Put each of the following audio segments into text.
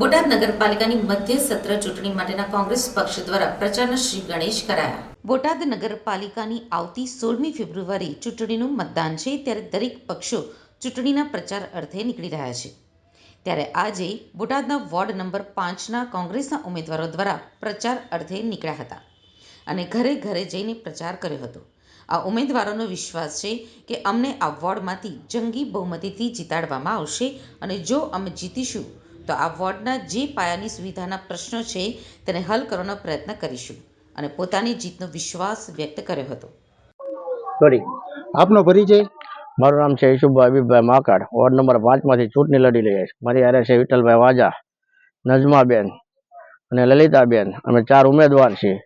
બોટાદ નગરપાલિકાની મધ્ય સત્ર ચૂંટણી માટેના કોંગ્રેસ પક્ષ દ્વારા પ્રચારના શ્રી ગણેશ કરાયા. બોટાદ નગરપાલિકાની આવતી સોળમી ફેબ્રુઆરી ચૂંટણીનું મતદાન છે, ત્યારે દરેક પક્ષો ચૂંટણીના પ્રચાર અર્થે નીકળી રહ્યા છે. ત્યારે આજે બોટાદના વોર્ડ નંબર પાંચના કોંગ્રેસના ઉમેદવારો દ્વારા પ્રચાર અર્થે નીકળ્યા હતા અને ઘરે ઘરે જઈને પ્રચાર કર્યો હતો. આ ઉમેદવારોનો વિશ્વાસ છે કે અમને આ વોર્ડમાંથી જંગી બહુમતીથી જીતાડવામાં આવશે અને જો અમે જીતીશું તો આ વોર્ડના જે પાયાની સુવિધાના પ્રશ્નો છે તેને હલ કરવાનો પ્રયત્ન કરીશું અને પોતાની જીતનો વિશ્વાસ વ્યક્ત કર્યો હતો. સોરી આપનો પરિચય? મારું નામ છે ઈશુભાઈ અભિભાઈ માકાડ. વોર્ડ નંબર પાંચમાંથી ચૂંટણી લડી રહ્યા છે મારી હારે છે વિઠ્ઠલભાઈ વાજા નજમાબેન અને લલિતાબેન. અમે ચાર ઉમેદવાર છીએ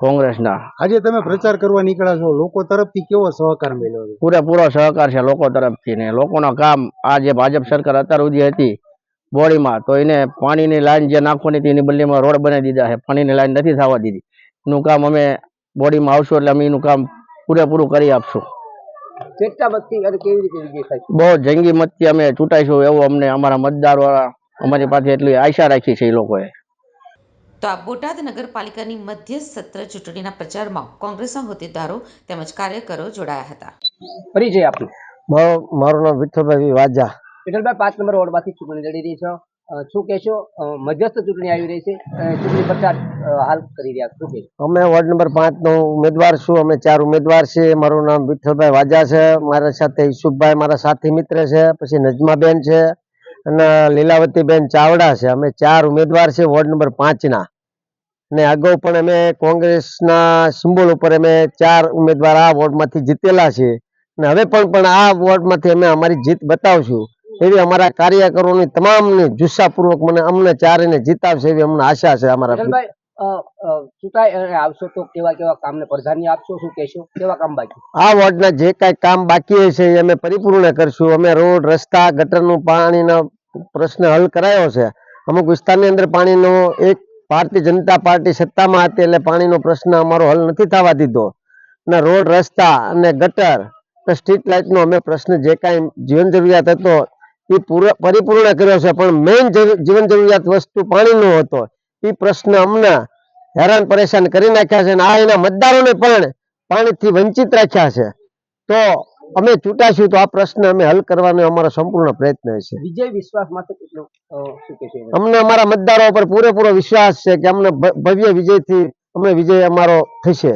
કોંગ્રેસના. આજે તમે પ્રચાર કરવા નીકળ્યા છો. લોકો તરફથી કેવો સહકાર મળ્યો? છે પૂરેપૂરો સહકાર છે લોકો તરફથી ને લોકોનો કામ આ જે ભાજપ સરકાર અત્યાર સુધી હતી બોડીમાં. તો એને પાણીની લાઈન જે નાખવાની હતી એની બદલીમાં રોડ બનાવી દીધા છે. પાણીની લાઈન નથી થવા દીધી. એનું કામ અમે બોડીમાં આવશું એટલે અમે એનું કામ પૂરેપૂરું કરી આપશું. કેટલા મતથી અને કેવી રીતે વિજય થાય બહુ જંગી મતથી અમે ચૂંટાઈશું એવું અમને અમારા મતદારો અમારી પાસે એટલી આશા રાખી છે એ લોકોએ. તો આ બોટાદ નગરપાલિકાની મધ્ય સત્ર ચૂંટણીના પ્રચારમાં કોંગ્રેસના હોદ્દેદારો તેમજ કાર્યકરો જોડાયા હતા. પરિચય આપનો મારું નામ વિઠ્ઠલભાઈ વાજા. વિઠ્ઠલભાઈ, પાંચ નંબર વોર્ડમાંથી ચૂંટણી લડી રહી છો. શું કહેશો? મધ્યસ્થ ચૂંટણી આવી રહી છે. ચૂંટણી પ્રચાર હાલ કરી રહ્યા શું કહેશો? અમે વોર્ડ નંબર પાંચનો ઉમેદવાર છું. અમે ચાર ઉમેદવાર છે મારું નામ વિઠ્ઠલભાઈ વાજા છે. મારા સાથે ઈશુભાઈ, મારા સાથી મિત્ર છે. પછી નજમાબેન છે અને લીલાવતીબેન ચાવડા છે. અમે ચાર ઉમેદવાર છે વોર્ડ નંબર પાંચના. ને અગાઉ પણ અમે કોંગ્રેસના સિમ્બોલ ઉપર અમે ચાર ઉમેદવાર આ વોર્ડમાંથી જીતેલા છે અને હવે પણ પણ આ વોર્ડમાંથી અમે અમારી જીત બતાવશું. એવી અમારા કાર્યકરોની તમામની જુસ્સાપૂર્વક મને અમને ચારેને જીતાવશે એવી અમને આશા છે અમારા આવશો તો કેવા કેવા કામને પ્રાધાન્ય આપશો શું કહેશો? કેવા કામ બાકી? આ વોર્ડના જે કાંઈ કામ બાકી છે એ અમે પરિપૂર્ણ કરશું. અમે રોડ રસ્તા ગટરનું પાણીનો પ્રશ્ન હલ કરાયો છે. અમુક વિસ્તારની અંદર પાણીનો એક ભારતીય જનતા પાર્ટી સત્તામાં હતી એટલે પાણીનો પ્રશ્ન અમારો હલ નથી થવા દીધો. અને રોડ રસ્તા અને ગટર સ્ટ્રીટ લાઇટનો અમે પ્રશ્ન જે કાંઈ જીવન જરૂરિયાત હતો એ પૂરો પરિપૂર્ણ કર્યો છે પણ મેઇન જીવન જરૂરિયાત વસ્તુ પાણીનો હતો. એ પ્રશ્ન અમને હેરાન પરેશાન કરી નાખ્યા છે અને આ એના મતદારોને પણ પાણીથી વંચિત રાખ્યા છે. તો અમે ચૂંટાશું તો આ પ્રશ્ન અમે હલ કરવાનો અમારો સંપૂર્ણ પ્રયત્ન છે. વિજય વિશ્વાસ માટે કેટલો? અમને અમારા મતદારો પર પૂરેપૂરો વિશ્વાસ છે કે અમને ભવ્ય વિજયથી અમને વિજય અમારો થશે.